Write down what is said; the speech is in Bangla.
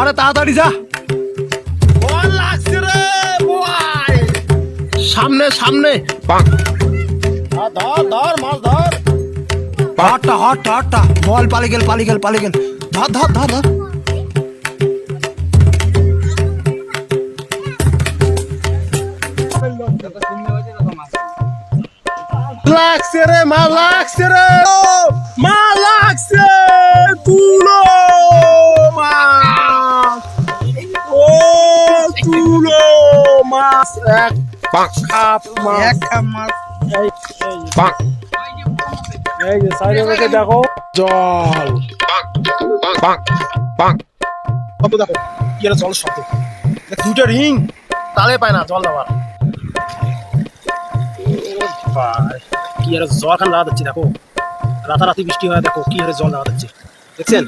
আরে তাড়াতাড়ি যা। সামনে সামনে। ধর ধর মাছ ধর। হটটা হটটা হটটা। বল পালি গেল পালি গেল পালি গেল। ধর ধর ধর ধর। লাগছে রে মা লাগছে রে। মা মাছ এক কাপ মাছ। এই যে সাইডে দেখো। জল। দেখো। কি একটা জল শব্দ। দুটো রিং। তালে পায় না জল দেওয়ার। কি আর জল খান লাগা দেখো। রাতারাতি বৃষ্টি হয় দেখো কি হারে জল লাগা দিচ্ছে দেখছেন?